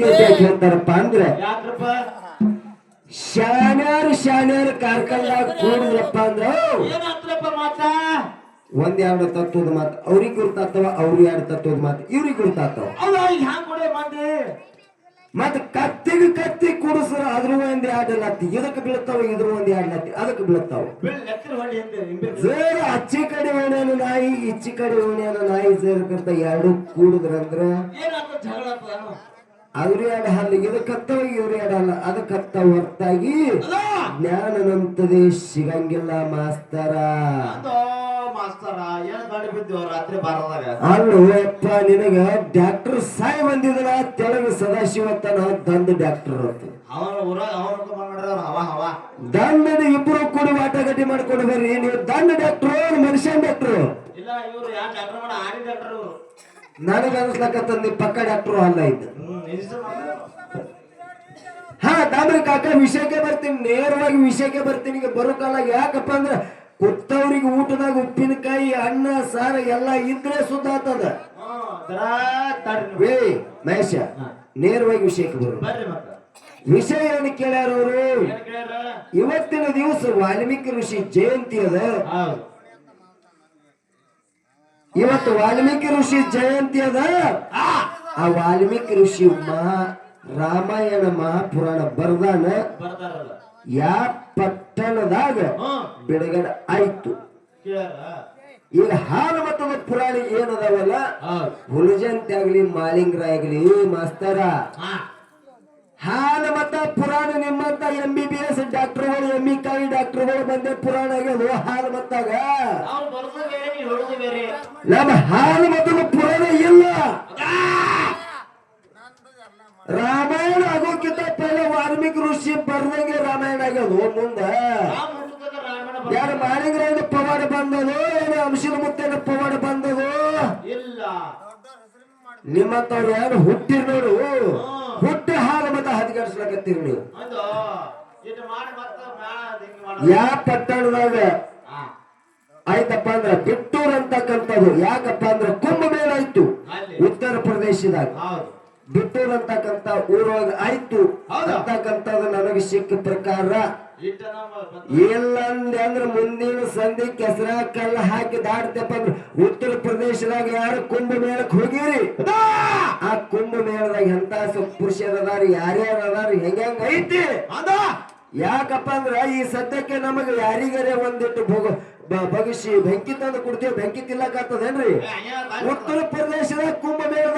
ಮತ್ತೆ ಯಾಕೆ ಹೇಳ್ತಾರಪ್ಪ ಅಂದ್ರೆ ಯಾಕ್ರಪ್ಪ? ಶಾನ್ಯಾರು ಶಾನ್ಯಾರು ಕಾರ್ಕಲ್ದಾಗ ಕೂಡಿದ್ರಪ್ಪ ಅಂದ್ರ ಏನಾತ್ರಪ್ಪ ಮಾತಾ? ಒಂದ್ ಎರಡು ತತ್ವದ ಮಾತು ಅವ್ರಿಗೆ ಗುರ್ತಾತವ ಅವ್ರಿಗೆ ಎರಡು ತತ್ವದ ಮಾತು ಇವ್ರಿಗೆ ಗುರ್ತಾತವ ಅಲ್ಲ ಈಗ ಹ್ಯಾಂಗ ಕೊಡೆ ಮಂದಿ? ಮತ್ತ ಕತ್ತಿಗೆ ಕತ್ತಿ ಕೂಡಿಸ್ರ ಅದ್ರ ಒಂದ್ ಎರಡು ಲತ್ತಿ ಇದಕ್ಕೆ ಬೀಳ್ತಾವ ಇದ್ರ ಒಂದ್ ಎರಡು ಲತ್ತಿ ಅದಕ್ಕೆ ಬೀಳ್ತಾವ. ಹಿಂದೆ ಹಿಂದೆ ಸೇರ ಅಚ್ಚಿ ಕಡೆ ಓಣ್ಯಾನ ನಾಯಿ ಇಚ್ಚಿ ಕಡೆ ಓಣ್ಯಾನ ನಾಯಿ ಸೇರ್ಕಂತ ಎರಡು ಕೂಡಿದ್ರಂದ್ರ ಏನಾಗ್ತದ ಹಲ್ಲಿಗೆ ಆಗ್ತದ ಅವ್ರ ಎರಡು ಅಲ್ಲ ಇವ್ರ ಎರಡು ಹಲ್ಲ ಅದಕ್ಕತ್ತ ಹೊರತಾಗಿ ಜ್ಞಾನ ನಂತದೆ ಸಿಗಂಗಿಲ್ಲ ಮಾಸ್ತರ. ಅದೋ ಮಾಸ್ತರ ಏನ್ ಗಾಡಿ ಬಿದ್ದು ರಾತ್ರಿ ಬಾರದಾಗ? ಅಲ್ಲೋ ಅಪ್ಪ ನಿನಗ ಡಾಕ್ಟರ್ ಸಾಯಿ ಬಂದಿದ್ರ ತೆಳಗ ಸದಾಶಿವತ್ತನ ದಂದ ಡಾಕ್ಟರ್ ದಂಡದ ಇಬ್ರು ಕೂಡಿ ವಾಟಗಟ್ಟಿ ಮಾಡ್ಕೊಂಡು ಬರ್ರಿ. ನೀವು ದಂಡ ಡಾಕ್ಟ್ರು ಮನುಷ್ಯನ್ ಡಾಕ್ಟ್ರು ನನಗ ಅನ್ಸ್ಲಕತ್ತಂದ ನೀ ಪಕ್ಕ ಡಾಕ್ಟ್ರು ಅಲ್ಲ ಇದ್ದ ಹಾ ದಾಮ್ರಿ ಕಾಕ ವಿಷಯಕ್ಕೆ ಬರ್ತೀನಿ. ನೇರವಾಗಿ ವಿಷಯಕ್ಕೆ ಬರ್ತೀನಿ. ಈಗ ಬರೋ ಕಾಲ ಯಾಕಪ್ಪ ಅಂದ್ರೆ ಕುತ್ತವ್ರಿಗೆ ಊಟದಾಗ ಉಪ್ಪಿನಕಾಯಿ ಅನ್ನ ಸಾರ ಎಲ್ಲ ಇದ್ರೆ ಸುದ್ದ ಆತದ. ಮಹೇಶ ನೇರವಾಗಿ ವಿಷಯಕ್ಕೆ ಬರು ವಿಷಯ ಏನು ಕೇಳ್ಯಾರ ಅವರು? ಇವತ್ತಿನ ದಿವಸ ವಾಲ್ಮೀಕಿ ಋಷಿ ಜಯಂತಿ ಅದ. ಇವತ್ತು ವಾಲ್ಮೀಕಿ ಋಷಿ ಜಯಂತಿ ಅದ. ಆ ವಾಲ್ಮೀಕಿ ಋಷಿ ಮಹಾ ರಾಮಾಯಣ ಮಹಾಪುರಾಣ ಬರ್ದಾನ? ಯಾ ಪಟ್ಟಣದಾಗ ಬಿಡುಗಡೆ ಆಯ್ತು. ಈಗ ಹಾಲು ಮತದ ಪುರಾಣ ಏನದಾವಲ್ಲ? ಹುಲಜಂತಿ ಆಗ್ಲಿ ಮಾಲಿಂಗ್ರ ಆಗ್ಲಿ ಮಾಸ್ತರ. ಹಾಲು ಮತ ಪುರಾಣ ನಿಮ್ಮಂತ ಎಂ ಬಿ ಬಿ ಎಸ್ ಡಾಕ್ಟರ್ಗಳು ಎಂ ಇ ಕಾಯಿ ಡಾಕ್ಟರ್ಗಳು ಬಂದೆ ಪುರಾಣ ಆಗ್ಯದ ಹಾಲು ಮತ್ತಾಗ ನಮ್ಮ ಹಾಲು ಮತದ ಪುರಾಣ ಇಲ್ಲ ರಾಮಾಯಣ ಆಗೋಕ್ಕಿಂತ ಪೈಲ ವಾಲ್ಮೀಕಿ ಋಷಿ ಬರ್ದಂಗೆ ರಾಮಾಯಣ ಆಗ್ಯದು ಮುಂದ ಯಾರು ಮಾಡಿದ್ರೆ ಮಾಲಿಂಗ್ರ ಪವಾಡ ಬಂದದು? ಏನು ಅಂಶದ ಮುತ್ತೇನ ಪವಾಡ ಬಂದದು? ಇಲ್ಲ. ನಿಮ್ಮಂತವ್ರು ಯಾರು ಹುಟ್ಟಿರ್ ನೋಡು. ಹುಟ್ಟಿ ಹಾಲು ಮತ ಹದಿಗಡ್ಸ್ಲಕತ್ತೀರಿ ನೀವು. ಮತ್ತ ಯಾ ಪಟ್ಟಣದಾಗ? ಆಯ್ತಪ್ಪ ಅಂದ್ರ ಬಿಟ್ಟೂರ್ ಅಂತಕ್ಕಂಥದ್ದು. ಯಾಕಪ್ಪ ಅಂದ್ರ ಕುಂಭಮೇಳ ಆಯ್ತು. ಉತ್ತರ ಪ್ರದೇಶದಾಗ. ಹೌದು ಬಿಟ್ಟೂರ್ ಅಂತಕ್ಕಂಥ ಊರೊಳಗ ಆಯ್ತು? ಅಂತಕ್ಕಂಥದ್ದು ನನಗೆ ಸಿಕ್ಕ ಪ್ರಕಾರ ಇಲ್ಲಂದೆ ಅಂದ್ರ ಮುಂದಿನ ಸಂಧಿ ಕೆಸರ ಕಲ್ಲ ಹಾಕಿ ದಾಡ್ತಪ್ಪ ಅಂದ್ರ ಉತ್ತರ ಪ್ರದೇಶದಾಗ ಯಾರು ಕುಂಭ ಮೇಳಕ್ ಹೋಗಿರಿ? ಆ ಕುಂಭ ಮೇಳದಾಗ ಎಂತ ಪುರುಷರ ಅದಾರ ಯಾರ್ಯಾರ ಅದಾರ ಹೆಂಗ ಐತಿ? ಯಾಕಪ್ಪ ಅಂದ್ರ ಈ ಸದ್ಯಕ್ಕೆ ನಮಗೆ ಯಾರಿಗರೆ ಒಂದಿಟ್ಟು ಭೋಗ ಬಗಸಿ ಬೆಂಕಿ ತಂದು ಕೊಡ್ತೀವಿ ಬೆಂಕಿ ತಿನ್ನಕಾಗ್ತದೇನ್ರಿ ಉತ್ತರ ಪ್ರದೇಶದಾಗ ಕುಂಭ ಮೇಳದಾಗ ಬೆಂಕಿ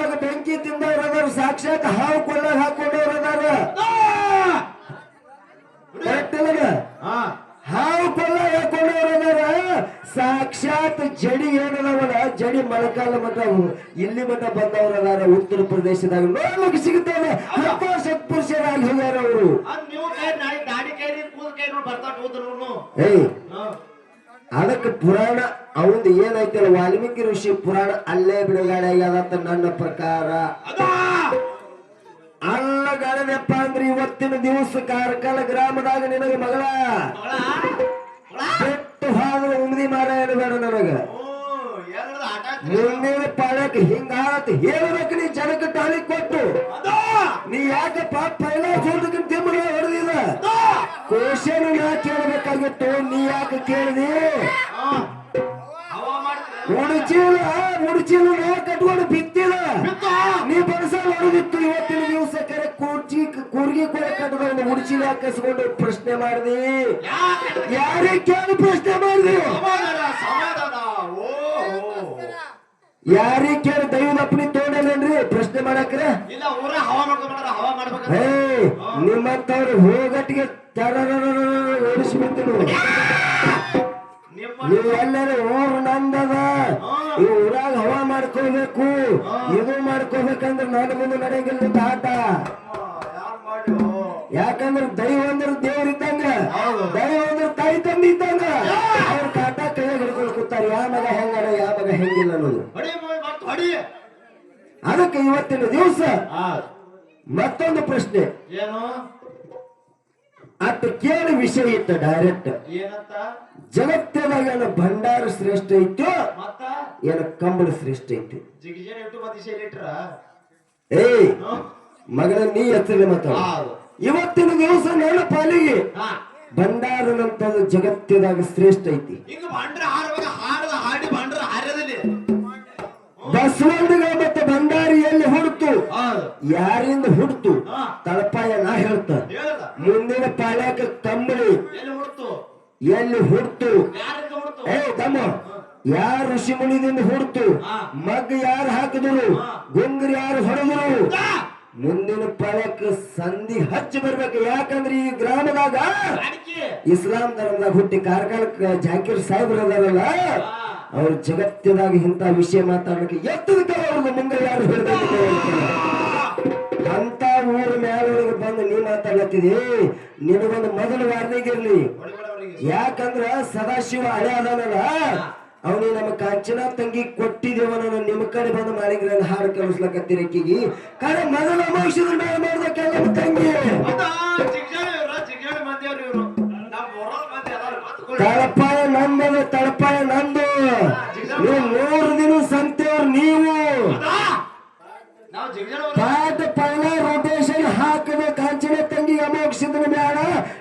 ಅದಾರ ಸಾಕ್ಷಾತ್ ಹಾವು ಕೊಳ್ಳಾಗ ಹಾಕೊಂಡವ್ರ ಅದಾರ. ಹಾವು ಕೊಲ್ಲ ಹಾಕೊಂಡವ್ರ ಅದಾರ. ಸಾಕ್ಷಾತ್ ಜಡಿ ಏನದವಲ್ಲ? ಜಡಿ ಮಳಕಾಲ ಮಠ ಇಲ್ಲಿ ಮಠ ಬಂದವ್ರ ಅದಾರ. ಉತ್ತರ ಪ್ರದೇಶದಾಗ ನೋಡ್ಲಿಕ್ಕೆ ಸಿಗುತ್ತಲ್ಲ ಸತ್ಪುರುಷರಾಗಿ ಹೋಗ್ಯಾರ ಅವರು. ಏಯ್. ಅದಕ್ಕೆ ಪುರಾಣ ಅವಂದು ಏನೈತಲ್ಲ ವಾಲ್ಮೀಕಿ ಋಷಿ ಪುರಾಣ ಅಲ್ಲೇ ಬಿಡುಗಡೆ ಆಗ್ಯದಂತ ನನ್ನ ಪ್ರಕಾರ. ಅದ? ಅಲ್ಲ ಗಾಳದಪ್ಪ ಅಂದ್ರೆ ಇವತ್ತಿನ ದಿವಸ ಕಾರ್ಕಳ ಗ್ರಾಮದಾಗ ನಿನಗೆ ಮಗಳ? ಕೆಟ್ಟು ಹೋದ್ರೆ ಉಮ್ದಿ ಮಾರಾಯಣ ಬೇಡ ನನಗ. ಮುಂದಿನ ಪಾಳಕ್ಕೆ ಹಿಂಗಾತ ಹೇಳ್ಬೇಕು ನೀ ಜನಕ್ಕೆ ಟಾಲಿ ಕೊಟ್ಟು. ನೀ ಯಾಕಪ್ಪ ಪಾಪ ತಿಮ್ಮಗ ಹೊಡೆದಿದ ಕ್ವಶನ್ ನಾ ಕೇಳಬೇಕಾಗಿತ್ತು. ನೀ ಯಾಕೆ ಕೇಳಿದಿ? ಉಡುಚಿಲ್ಲ ಉಡುಚಿಲ್ಲ ನಾ ಕಟ್ಕೊಂಡು ಬಿತ್ತಿಲ್ಲ. ಬಿತ್ತು. ನೀ ಬರಸ ಹೊಡೆದಿತ್ತು. ಇವತ್ತಿನ ದಿವಸ ಕರೆ ಕುರ್ಚಿ ಕೂರ್ಗಿ ಕೂಡ ಕಟ್ಕೊಂಡು ಉಡುಚಿಲ ಹಾಕಿಸ್ಕೊಂಡು ಪ್ರಶ್ನೆ ಮಾಡಿದಿ. ಯಾರೇ ಯಾರಿಗೆ ಕೇಳಿ ಪ್ರಶ್ನೆ ಮಾಡಿದಿ. ಯಾರಿಗೆ ಕೇಳಿ ದೈವದಪ್ಪನಿ ತೋಡೇನೇನ್ರಿ ಪ್ರಶ್ನೆ ಮಾಡಕ್ರೆ? ನಿಮ್ಮಂತವ್ರು ಹೋಗಟ್ಟಿಗೆ ನಿಮ್ಮ ನೀವು ಎಲ್ಲರೂ ಊರು ನಂದದ. ಈ ಊರಾಗ ಹವಾ ಮಾಡ್ಕೋಬೇಕು ಇದು ಮಾಡ್ಕೋಬೇಕಂದ್ರೆ ನನ್ನ ಮುಂದೆ ನಡೆಯಂಗಿಲ್ಲ ಆಟ. ಯಾಕಂದ್ರೆ ದೈವ ಅಂದ್ರೆ ದೇವ್ರ ಇದ್ದಂಗ. ದೈವ ಅಂದ್ರೆ ತಾಯಿ ತಂದೆ ಇದ್ದಂಗ. ಅವ್ರ ಕಾಟ ಕೈಯಾಗ ಹಿಡ್ಕೊಂಡು ಕೂತಾರ ಯಾವ ಮಗ ಹೆಂಗಡ ಯಾವ ಮಗ ಹೆಂಗಿಲ್ಲ ಅನ್ನೋದು. ಅದಕ್ಕೆ ಇವತ್ತಿನ ದಿವಸ ಮತ್ತೊಂದು ಪ್ರಶ್ನೆ. ಏನು? ಅತ್ತ ಕೇಳ ವಿಷಯ ಇತ್ತು ಡೈರೆಕ್ಟ್ ಏನಂತ? ಜಗತ್ತಿನಾಗ ಏನು ಭಂಡಾರ ಶ್ರೇಷ್ಠ ಐತಿ ಮತ್ತ? ಏನು ಕಂಬಳ ಶ್ರೇಷ್ಠ ಐತಿ. ಏ ಇಟ್ಟು ಮತ್ತೆ ಏಯ್ ಮಗನ ನೀ ಎತ್ತಲೆ ಮತ ಇವತ್ತಿನ ದಿವಸ ನನ್ನ ಪಾಲಿಗೆ. ಹಾ. ಜಗತ್ತಿನಾಗ ಜಗತ್ತಿದಾಗ ಶ್ರೇಷ್ಠ ಐತಿ. ಹಿಂಗ ಹಾಡುವಾಗ ಹಾಡದ ಹಾಡಿ ಬಂಡ್ರ ಹಾರ್ಯದಲ್ಲಿ ಬಸವಣ್ಣಗ ಮತ್ತೆ ಭಂಡಾರಿ ಎಲ್ಲಿ ಹುಡ್ತು ಹೌದು ಯಾರಿಂದ ಹುಡ್ತು? ತಳಪಾಯ ನಾ ಹೇಳ್ತ. ಮುಂದಿನ ಪಾಲಕ ಕಂಬಳಿ ಎಲ್ಲಿ ಹುಡ್ತು? ಏ ತಮ್ಮ. ಯಾರ ಋಷಿ ಮುನಿದಿಂದ ಹುಡ್ತು. ಮಗ್ ಯಾರು ಹಾಕಿದ್ರು. ಗುಂಗ್ರಿ ಯಾರು ಹೊಡೆದ್ರು? ಮುಂದಿನ ಪಾಳ್ಯಕ್ಕೆ ಸಂಧಿ ಹಚ್ಚಿ ಬರ್ಬೇಕು. ಯಾಕಂದ್ರೆ ಈ ಗ್ರಾಮದಾಗ ಇಸ್ಲಾಂ ಧರ್ಮದಾಗ ಹುಟ್ಟಿ ಕಾರ್ಕಳಕ್ಕೆ ಜಾಕೀರ್ ಸಾಹೇಬ್ರು ಅದಾರಲ್ಲ ಅವ್ರ ಜಗತ್ತಿನಾಗ ಇಂಥ ವಿಷಯ ಮಾತಾಡಲಿಕ್ಕೆ ಎತ್ತದಕ್ಕೆ ಅವ್ರದ್ದು ಮುಂದೆ ಯಾರು ಅಂತ ಊರ ಮ್ಯಾಲೊಳಗೆ ಬಂದು ನೀ ಮಾತಾಡ್ಲತ್ತಿದಿ? ನಿನಗೊಂದು ಮೊದಲು ವಾರ್ನಿಂಗ್ ಇರ್ಲಿ. ಯಾಕಂದ್ರ ಸದಾಶಿವ ಹಳೆ ಅದಾನಲ್ಲ? ಅವನಿ ನಮ್ಮ ಕಾಂಚನ ತಂಗಿ ಕೊಟ್ಟಿದ್ದೇವ ನಾನು ನಿಮ್ಮ ಕಡೆ ಬಂದು ಮಾಡಿದ್ರೆ ಹಾಡು ಕಲಿಸ್ಲಕತ್ತೀರಿ ಕಾರ ಕಡೆ ಮೊದಲ ಮೋಕ್ಷದ ಮೇಲೆ ಮಾಡಿದ ಕೆಲವು ತಂಗಿ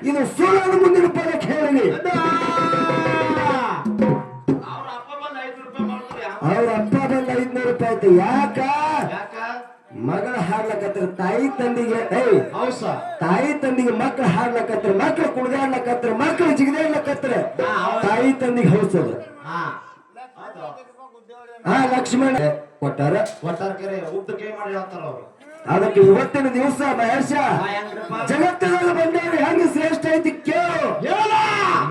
ಇದು ಸುಳ್ಳು ಮುಂದಿನ ಪದಕ್ಕೆ ಹೇಳಿ ಅವ್ರ ಅಪ್ಪ ಬಂದು ಐದು ರೂಪಾಯಿ ಮಾಡ್ತಾರೆ. ಅಪ್ಪ ಬಂದ ಐದ್ನೂರು ರೂಪಾಯಿ ಆಯ್ತು ಯಾಕ? ಯಾಕ? ಮಗಳ ಹಾಡ್ಲಕತ್ರ ತಾಯಿ ತಂದಿಗೆ ಏಯ್! ಹೌಸ ತಾಯಿ ತಂದಿಗೆ ಮಕ್ಳು ಹಾಡ್ಲಕತ್ರ ಮಕ್ಳು ಕುಡ್ದಾಡ್ಲಕತ್ರ ಮಕ್ಕಳು ಜಿಗಿದಾಡ್ಲಕತ್ರ ತಾಯಿ ತಂದಿಗೆ ಹೌಸದ. ಹಾ. ಆ ಲಕ್ಷ್ಮಣ. ಕೊಟ್ಟಾರ ಕೊಟ್ಟಾರ ಕೆರೆ ಉದ್ದ ಕೈ ಮಾಡಿ ಹೇಳ್ತಾರ ಅವ್ರು. ಅದಕ್ಕೆ ಇವತ್ತಿನ ದಿವಸ ಮಹರ್ಷ? ಜಗತ್ತಿನಲ್ಲಿ ಬಂದವರು ಹೆಂಗ ಶ್ರೇಷ್ಠ ಐತಿ ಕೇಳು.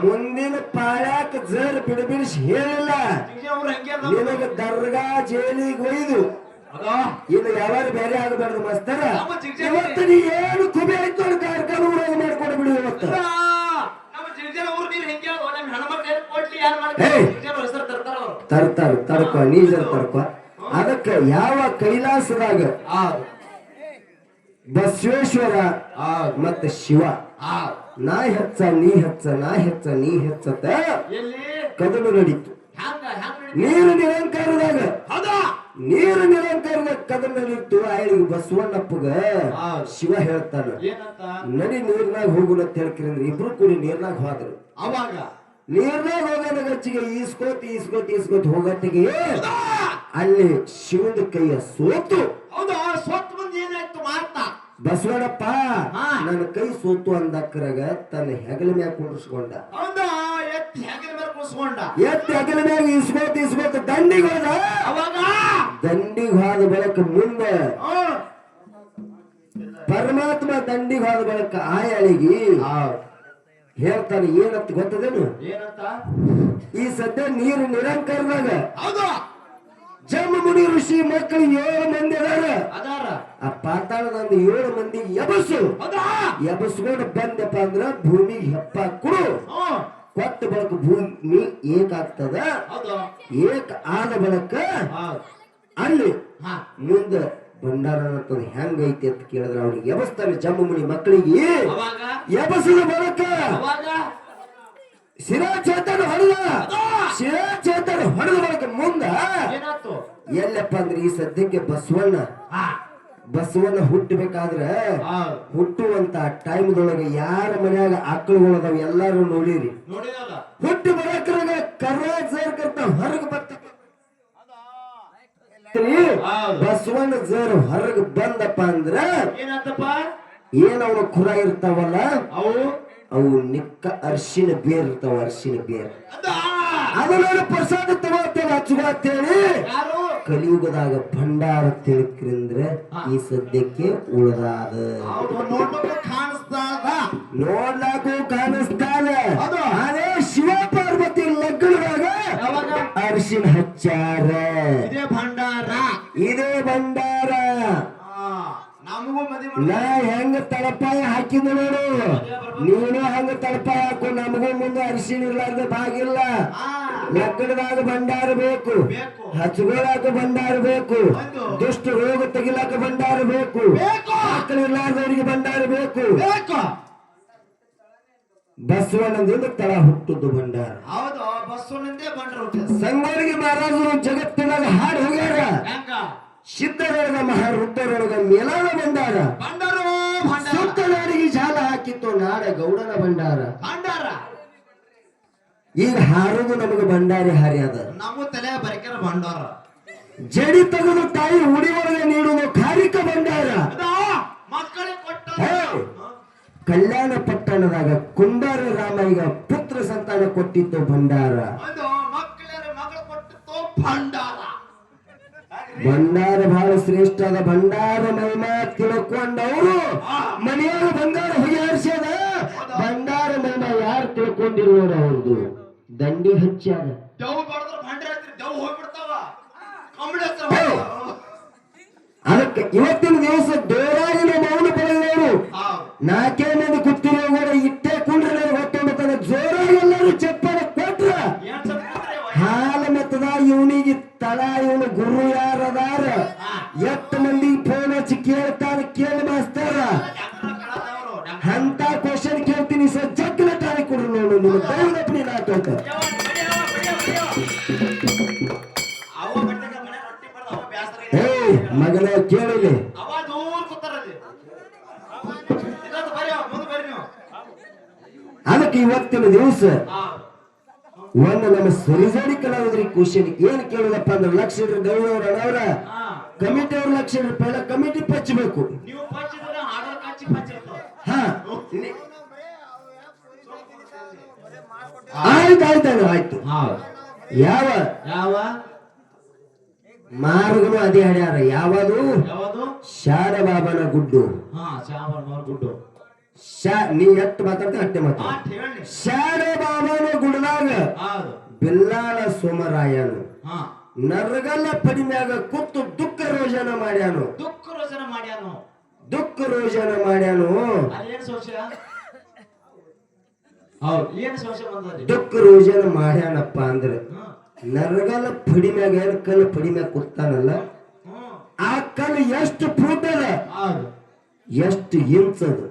ಮುಂದಿನ ಪಾಳ್ಯಾಕ ಜರ್ ಬಿಡಬಿಡಿಸಿ ಹೇಳಿಲ್ಲ. ನಿಮಗೆ? ನಿನಗ ದರ್ಗಾ ಜೈಲಿಗೆ ಒಯ್ದು? ಇದು ಯಾರು ಬೇರೆ ಆಗಬಾರ್ದು ಮಸ್ತರ. ಇವತ್ತು ನೀ ಏನು ಕುಬಿ ಆಯ್ತು ಅಂತ ಕಾರ್ಯಕ್ರಮ ಮಾಡ್ಕೊಂಡು ಬಿಡು ಇವತ್ತು. ತರ್ತಾರ ತರ್ಕೋ ತರ್ತಾರ ತರ್ಕೋ ಅದಕ್ಕೆ ಯಾವ ಕೈಲಾಸದಾಗ ಬಸವೇಶ್ವರ. ಆ ಮತ್ತೆ ಶಿವ. ಆ ನಾ ಹೆಚ್ಚ ನೀ ಹೆಚ್ಚ ನಾ ಹೆಚ್ಚ ನೀ ಹೆಚ್ಚತ್ತ ಎಲ್ಲಿ? ಕದಲು ನಡೀತು. ನೀರು ನಿರಂಕಾರದಾಗ. ನೀರು ನಿರಂಕಾರದಾಗ ಕದಲು ನಡೀತು ಆಯ್ಲಿಗೆ ಬಸವಣ್ಣಪ್ಪಗ. ಶಿವ ಹೇಳ್ತಾನ ನಡಿ ನೀರ್ನಾಗ ಹೋಗುಣ ಅಂತ ಹೇಳ್ಕಿರಂದ್ರೆ ಇಬ್ರು ಕೂಡಿ ನೀರ್ನಾಗ ಹೋದ್ರು. ಅವಾಗ? ನೀರ್ನಾಗ ಹೋಗೋದ ಗಚ್ಚಿಗೆ ಈಸ್ಕೋತ್ ಈಸ್ಕೋತ್ ಈಸ್ಕೋತ್ ಹೋಗತ್ತಿಗೆ ಅಲ್ಲಿ ಶಿವನ ಕೈಯ ಸೋತು ಹೌದಾ ಸ್ವತ್ ಮಂದಿ ಏನಾಯ್ತು ಮಾತಾ ಬಸವಣ್ಣಪ್ಪ. ನನ್ನ ಕೈ ಸೋತು ಅಂದಕ್ರಾಗ ತನ್ನ ಹೆಗಲ ಮ್ಯಾಗ ಕುಂಡ್ರಿಸ್ಕೊಂಡ. ಎತ್ತಿ ಹೆಗಲ ಮ್ಯಾಗ ಇಸ್ಕೋತ್ ಇಸ್ಕೋತ್ ದಂಡಿಗೆ ಹೋದ. ದಂಡಿಗೆ ಹೋದ ಬಳಕ ಮುಂದೆ. ಪರಮಾತ್ಮ ದಂಡಿಗೆ ಹೋದ ಬಳಕ ಆಯಾಳಿಗೆ ಹೇಳ್ತಾನೆ ಏನಂತ ಗೊತ್ತದೇನು? ಏನಂತ? ಈ ಸದ್ಯ ನೀರು ನಿರಂಕಾರದಾಗ ಮುನಿ ಋಷಿ ಮಕ್ಕಳು ಏಳು ಮಂದಿ ಅದಾರ. ಆ ಪಾತಾಳದಂದು ಏಳು ಮಂದಿ ಎಬಸು ಎಬಸ್ಕೊಂಡು ಬಂದಪ್ಪ ಅಂದ್ರ ಭೂಮಿ ಹೆಪ್ಪ ಕೊಡು. ಕೊಟ್ಟ ಬಳಕ ಭೂಮಿ ಏಕಾಗ್ತದ ಏಕ ಆದ ಬಳಕ ಅಲ್ಲಿ ಮುಂದ ಭಂಡಾರ ಹೆಂಗೈತಿ ಅಂತ ಕೇಳಿದ್ರ ಅವ್ರಿಗೆ ಎಬಸ್ತಾನೆ ಜಮ್ಮಮುನಿ ಮಕ್ಕಳಿಗೆ. ಎಬಸದ ಬಳಕ. ಅವಾಗ ಶಿರಾ ಚೇತನ ಹೊಡೆದ. ಶಿರಾ ಚೇತನ ಹೊಡೆದ ಬಳಿಕ ಮುಂದ ಎಲ್ಲಪ್ಪ ಅಂದ್ರೆ ಈ ಸದ್ಯಕ್ಕೆ ಬಸವಣ್ಣ. ಬಸವಣ್ಣ ಹುಟ್ಟಬೇಕಾದ್ರೆ ಹುಟ್ಟುವಂತ ಟೈಮ್ದೊಳಗೆ ಯಾರ ಮನ್ಯಾಗ ಆಕಳುಗಳದಾವ ಎಲ್ಲಾರು ನೋಡಿರಿ. ಹುಟ್ಟು ಬರಕ್ರಾಗ ಕರ್ನಾಟಕ ಸೇರ್ಕರ್ತ ಹೊರಗೆ ಬರ್ತ. ಬಸವಣ್ಣ ಜರ್ ಹೊರಗೆ ಬಂದಪ್ಪ ಅಂದ್ರೆ ಏನಪ್ಪ ಏನ್ ಅವನ ಕುರ ಇರ್ತಾವಲ್ಲ? ಅವು ಅವು ನಿಕ್ಕ ಅರ್ಶಿನ ಬೇರ್ ಇರ್ತಾವ ಅರ್ಶಿನ ಬೇರ್. ಅದಾ? ಅದನ್ನ ಪ್ರಸಾದ ತಗೋತೇವೆ ಯಾರು? ಕಲಿಯುಗದಾಗ ಭಂಡಾರ ತಿಳ್ಕ್ರಿಂದ್ರೆ ಈ ಸದ್ಯಕ್ಕೆ ಉಳ್ದಾದ. ನೋಡ್ಲಾಕು ಕಾಣಿಸ್ತಾನ ಅದು. ಶಿವ ಪಾರ್ವತಿ ಲಗ್ನದಾಗ ಅರ್ಶಿನ ಹಚ್ಚಾರ. ನಾ ಹೆಂಗ ತಳಪಾಯ ಹಾಕಿದ ನೋಡು. ನೀನು ಹಂಗ ತಳಪಾಯ ಹಾಕು? ನಮಗೂ ಮುಂದೆ ಅರಿಶಿನ ಇರ್ಲಾರ್ದ ಬಾಗಿಲ್ಲ ಲಕ್ಕಡದಾಗ ಭಂಡಾರ ಬೇಕು. ಹಚ್ಚಗೊಳಾಕ ಭಂಡಾರ ಬೇಕು. ದುಷ್ಟ ರೋಗ ತೆಗಿಲಾಕ ಭಂಡಾರ ಬೇಕು. ಮಕ್ಕಳು ಇರ್ಲಾರ್ದವರಿಗೆ ಭಂಡಾರ ಬೇಕು. ಬಸವಣ್ಣದಿಂದ ತಳ ಹುಟ್ಟುದು ಭಂಡಾರ. ಹೌದು ಹುಟ್ಟಿದ ಸಂಗೋರಿಗೆ ಮಹಾರಾಜರು ಜಗತ್ತಿನಾಗ ಹಾಡು ಹೋಗ್ಯಾರ. ಹೆಂಗ? ಸಿದ್ಧರೊಳಗ ಮಹಾರುದ್ರರೊಳಗ ಮೇಲಾನ ಭಂಡಾರ ಬಂದಾರ. ಭಂಡಾರ. ಸುತ್ತ ನಾಡಿಗೆ ಜಾಲ ಹಾಕಿತ್ತು ನಾಡ ಗೌಡನ ಭಂಡಾರ. ಭಂಡಾರ. ಈಗ ಹಾರೋದು ನಮಗೆ ಭಂಡಾರಿ ಹಾರಿ ಅದ. ನಮ್ಮ ತಲೆ ಬರಕರ ಭಂಡಾರ. ಜಡಿ ತೆಗೆದು ತಾಯಿ ಉಡಿ ಒಳಗೆ ನೀಡುವುದು ಕಾರಿಕ ಭಂಡಾರ! ಕಲ್ಯಾಣ ಪಟ್ಟಣದಾಗ ಕುಂಡಾರ ರಾಮಯ್ಯ ಪುತ್ರ ಸಂತಾನ ಕೊಟ್ಟಿತ್ತು ಭಂಡಾರ. ಭಂಡಾರ. ಭಂಡಾರ ಬಹಳ ಶ್ರೇಷ್ಠದ ಅದ ಭಂಡಾರ ಮಹಿಮಾ ತಿಳ್ಕೊಂಡವರು. ಮನೆಯಾಗ ಬಂಗಾರ ಹೊಯ್ಯಾಡ್ಸ್ಯಾದ ಭಂಡಾರ ಮಹಿಮಾ ಯಾರು ತಿಳ್ಕೊಂಡಿಲ್ಲ ನೋಡ ಅವ್ರದ್ದು ದಂಡಿ ಹಚ್ಚಾದ ಅದಕ್ಕೆ ಇವತ್ತಿನ ದಿವಸ ದೇವರಾಗಿನ ಮೌನ ಪಡೆದವರು ನಾಲ್ಕೇ ಮಂದಿ ಕೂತಿರೋ ಕೂಡ ಇಟ್ಟೇ ಕುಂಡ್ರೆ ಗೊತ್ತೊಂಬತ್ತದ ಜೋರಾಗಿ ಎಲ್ಲರೂ ಚಪ್ಪಲ ಕೊಟ್ರ. ಹಾಲು ಮತ್ತದ ಇವನಿಗೆ ತಲಾ ಇವನು ಗುರು ಏ. ಮಗನ ಕೇಳಿಲಿ. ಅದಕ್ಕೆ ಇವತ್ತಿನ ದಿವಸ ಒಂದು ನಮ್ಮ ಸರಿಜೋಡಿ ಕಲಾವಿದ್ರಿ ಕ್ವಶನ್ ಏನ್ ಕೇಳೋದಪ್ಪ ಅಂದ್ರೆ ಲಕ್ಷ ದೈವದವ್ರ ಅಣ್ಣವ್ರ ಕಮಿಟಿ ಅವ್ರ ಲಕ್ಷ ಪೈಲ ಕಮಿಟಿ ಪಚ್ಚಬೇಕು ಆಯ್ತು ಆಯ್ತು ಆಯ್ತು ಯಾವ? ಯಾವ? ಮಾರ್ಗನು ಅದೇ ಹಡ್ಯಾರ ಯಾವುದು? ಯಾವುದು? ಗುಡ್ಡು. ಹಾ ಚಾವಲ್ ಗುಡ್ಡು. ಶಾ ನೀ ಎಷ್ಟು ಮಾತಾಡ್ತೀನಿ ಅಷ್ಟೇ ಮಾತಾಡ ಶಾರ ಬಾಬನ ಗುಡ್ಡದಾಗ ಬಿಲ್ಲಾಳ ಸೋಮರಾಯನು ಹಾ. ನರಗಲ್ಲ ಪಡಿಮ್ಯಾಗ ಕುತ್ತು ದುಃಖ ರೋಜನ ಮಾಡ್ಯಾನು. ದುಃಖ ರೋಜನ ಮಾಡ್ಯಾನು. ದುಃಖ ರೋಜನ ಮಾಡ್ಯಾನು. ಏನು ಸಂಶಯ ಬಂದದ್ರಿ? ದುಃಖ ರೋಜನ ಮಾಡ್ಯಾನಪ್ಪ ಅಂದ್ರೆ ನರಗಲ ನರಗಲ್ಲ ಪಡಿಮ್ಯಾಗ ಏನ್ ಕಲ್ಲು ಕೂತಾನಲ್ಲ ಹ್ಮ್. ಆ ಕಲ್ಲು ಎಷ್ಟು ಫೂಟ್ ಅದ? ಎಷ್ಟು ಇಂಚ್ ಅದು?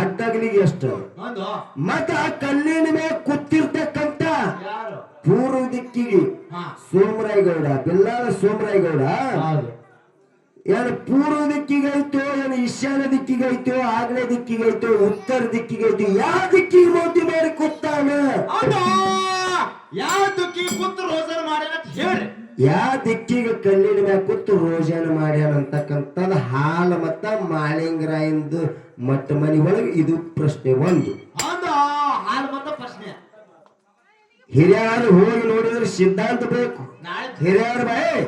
ಅಡ್ಡಗಲಿಗೆ ಎಷ್ಟು ಮತ್ತ ಆ ಕಲ್ಲಿನ ಮ್ಯಾಗ ಕೂತಿರ್ತಕ್ಕಂತ ಪೂರ್ವ ದಿಕ್ಕಿಗೆ ಸೋಮರಾಯಗೌಡ ಬಿಲ್ಲಾಳ ಸೋಮರಾಯಗೌಡ ಏನು ಪೂರ್ವ ದಿಕ್ಕಿಗೈತೋ ಏನು ಈಶಾನ್ಯ ದಿಕ್ಕಿಗೈತೋ ಆಗ್ನೇ ದಿಕ್ಕಿಗೈತೋ ಉತ್ತರ ದಿಕ್ಕಿಗೈತೋ ಯಾವ ದಿಕ್ಕಿಗೆ ಮೋತಿ ಮಾಡಿ ಕೂತಾನ? ಯಾವ ದಿಕ್ಕಿಗೆ ಕೂತು ರೋಜನ ಮಾಡ್ಯಾನ ಅಂತ ಹೇಳ್ರಿ. ಯಾವ ದಿಕ್ಕಿಗೆ ಕಲ್ಲಿನ ಮ್ಯಾಗ ಕೂತು ರೋಜನ ಮಾಡ್ಯಾನ ಅಂತಕ್ಕಂಥದ್ದು ಹಾಲ ಮತ್ತ ಮಾಳಿಂಗರಾಯಂದು ಮಟ್ಟ ಮನಿ ಒಳಗೆ ಇದು ಪ್ರಶ್ನೆ ಒಂದು. ಹಿರಿಯರು ಹೋಗಿ ನೋಡಿದ್ರೆ ಸಿದ್ಧಾಂತ ಬೇಕು. ಹಿರಿಯಾರು ಬಾಯ್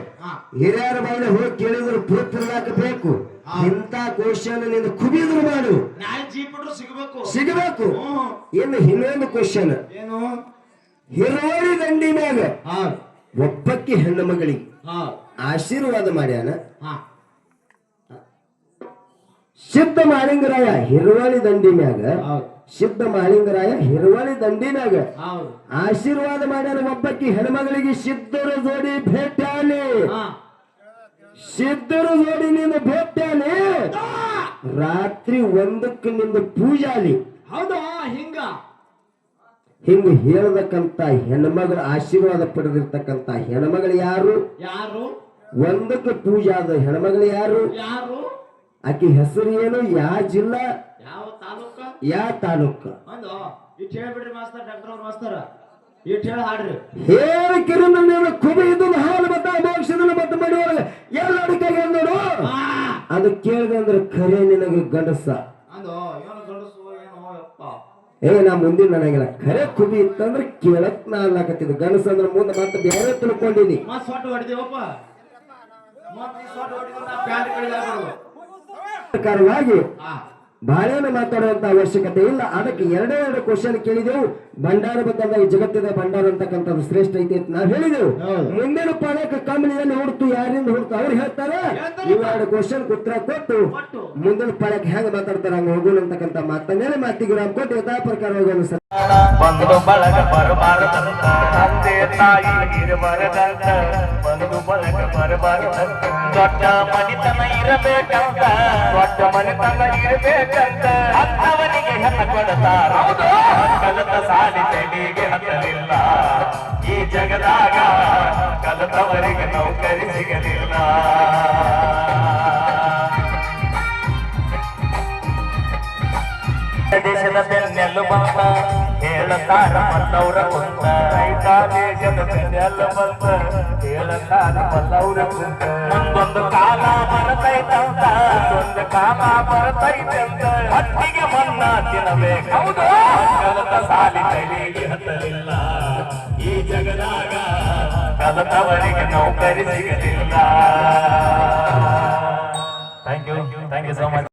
ಹಿರಿಯರ ಮೇಲೆ ಹೋಗಿ ಕೇಳಿದ್ರು ಪ್ರೂಫ್ ಬೇಕು ಇಂತ ಕ್ವಶನ್ನಿಂದ ಕುಬಿದ್ರು ಮಾಡು. ಸಿಗಬೇಕು. ಸಿಗಬೇಕು. ಏನು ಇನ್ನು ಇನ್ನೊಂದು ಕ್ವಶನ್. ಏನು? ಹಿರೋಳಿ ದಂಡಿ ಮ್ಯಾಗ ಒಬ್ಬಕ್ಕೆ ಹೆಣ್ಣು ಮಗಳಿಗೆ ಆಶೀರ್ವಾದ ಮಾಡ್ಯಾನ. ಹಾ. ಸಿದ್ಧ ಮಾಡಿಂಗ್ರಾಯ ಹಿರುವಳಿ ದಂಡಿ ಮ್ಯಾಗ ಸಿದ್ಧ ಮಾಳಿಂಗರಾಯ ಹಿರುವಳಿ ದಂಡಿನಾಗ ಆಶೀರ್ವಾದ ಮಾಡ್ಯಾರ ಒಬ್ಬಕ್ಕೆ ಹೆಣ್ಮಗಳಿಗೆ ಸಿದ್ಧರು ಜೋಡಿ ಭೇಟ್ಯಾಲಿ ಸಿದ್ಧರು ಜೋಡಿ ನಿನ್ನ ಭೇಟ್ಯಾಲಿ ರಾತ್ರಿ ಒಂದಕ್ಕೆ ನಿಂದ ಪೂಜಾಲಿ. ಹೌದಾ ಹಿಂಗ. ಹಿಂಗ ಹೇಳದಕ್ಕಂತ ಹೆಣ್ಮಗಳ ಆಶೀರ್ವಾದ ಪಡೆದಿರ್ತಕ್ಕಂತ ಹೆಣ್ಮಗಳು ಯಾರು? ಯಾರು? ಒಂದಕ್ಕೆ ಪೂಜಾದ ಹೆಣ್ಮಗಳು ಯಾರು? ಯಾರು? ಆಕಿ ಹೆಸರು ಏನು? ಯಾ ಜಿಲ್ಲಾ? ಯಾ ತಾಲೂಕ? ಒಂದು ಇಟ್ ಹೇಳ್ಬಿಡ್ರಿ ಮಾಸ್ತರ್ ಡಾಕ್ಟರ್ ಅವ್ರ ಮಾಸ್ತರ. ಇಟ್ ಹೇಳಿ ಹಾಡ್ರಿ. ಹಾಲು ಮತ ಮೋಕ್ಷದಲ್ಲಿ ಮತ ಮಾಡುವಾಗ ಎಲ್ಲ ಅಡಿಕೆಗೆ ಆ. ಅದು ಕೇಳಿದೆ ಅಂದ್ರೆ ಖರೆ ನಿನಗೆ ಗಂಡಸ. ಅಂದು ಏನು ಗಂಡಸು ಏನು ಯಪ್ಪ. ಏ ನಾ ಮುಂದಿನ ನನಗಿಲ್ಲ ಖರೆ ಕುಬಿ ಇತ್ತಂದ್ರೆ ಕೇಳಕ್ ನಾ ಅಲ್ಲಾಕತ್ತಿದ್ದು. ಗಂಡಸ ಅಂದ್ರೆ ಮುಂದೆ ಮತ್ತೆ ಬೇರೆ ತಿಳ್ಕೊಂಡಿನಿ. ಕಾರಣವಾಗಿ ಸೊಟ್ಟು ಹೊಡಿದೇವಪ್ಪ? ಸೊಟ್ಟು ನಾ ಬಾಳೆನ ಮಾತಾಡುವಂತ ಅವಶ್ಯಕತೆ ಇಲ್ಲ. ಅದಕ್ಕೆ ಎರಡೇ ಎರಡು ಕ್ವಶನ್ ಕೇಳಿದೆವು. ಭಂಡಾರ ಬಂದಾಗ ಜಗತ್ತಿನ ಭಂಡಾರ ಅಂತಕ್ಕಂಥದ್ದು ಶ್ರೇಷ್ಠ ಐತಿ ಅಂತ ನಾವು ಹೇಳಿದೆವು. ಮುಂದಿನ ಪಾಲಕ ಕಂಬನಿಯಲ್ಲಿ ಹುಡ್ತು ಯಾರಿಂದ ಹುಡ್ತು ಅವ್ರು ಹೇಳ್ತಾರೆ. ಇವೆರಡು ಕ್ವಶನ್ ಉತ್ತರ ಕೊಟ್ಟು. ಮುಂದಿನ ಪಾಲಕ ಹೆಂಗ್ ಮಾತಾಡ್ತಾರೆ ಹಂಗ ಹೋಗೋಣ ಅಂತಕ್ಕಂಥ ಮಾತನ್ನೇ ಮಾತಿಗೆ ನಾವು ಕೊಟ್ಟು ಯಥಾ ಪ್ರಕಾರ ಹೋಗೋಣ ಸರ್ ಬಂದು ಬಳಗ ಬರಬಾರದಂತ ತಂದೆ ತಾಯಿ ಇರಬಾರದಂತ ಬಂದು ಬಳಗ ಬರಬಾರದಂತ ದೊಡ್ಡ ಮನಿತನ ಇರಬೇಕಂತ ದೊಡ್ಡ ಮನಿತನ ಇರಬೇಕಂತ ಅಂತವನಿಗೆ ಹೆಣ್ಣ ಕೊಡತಾರ ಕಲತ ಸಾಲಿ ತೆಲಿಗೆ ಹತ್ತಲಿಲ್ಲ. ಈ ಜಗದಾಗ ಕಲಿತವರಿಗೆ ನೌಕರಿ ಸಿಗಲಿಲ್ಲ. ದೇಶದ ಬೆನ್ನೆಲ್ಲು ಬಂತ ಹೇಳತಾರ ಮಲ್ಲವರ ಕುಂತ. ರೈತ ದೇಶದ ಬೆನ್ನೆಲ್ಲು ಬಂತ ಹೇಳತಾರ ಮಲ್ಲವರ ಕುಂತ. ಮುಂದೊಂದು ಕಾಲ ಬರತೈತಂತ ಕಾಲ ಬರ್ತೈತೆ ಹತ್ತಿಗೆ ಮನ್ನ ತಿನ್ನಬೇಕು. ಹೌದು. ಕಲತ ಸಾಲಿ ತಲೆಗೆ ಹತ್ತಲಿಲ್ಲ. ಈ ಜಗದಾಗ ಕಲತವರಿಗೆ ನೌಕರಿ ಸಿಗಲಿಲ್ಲ. Thank you thank you so much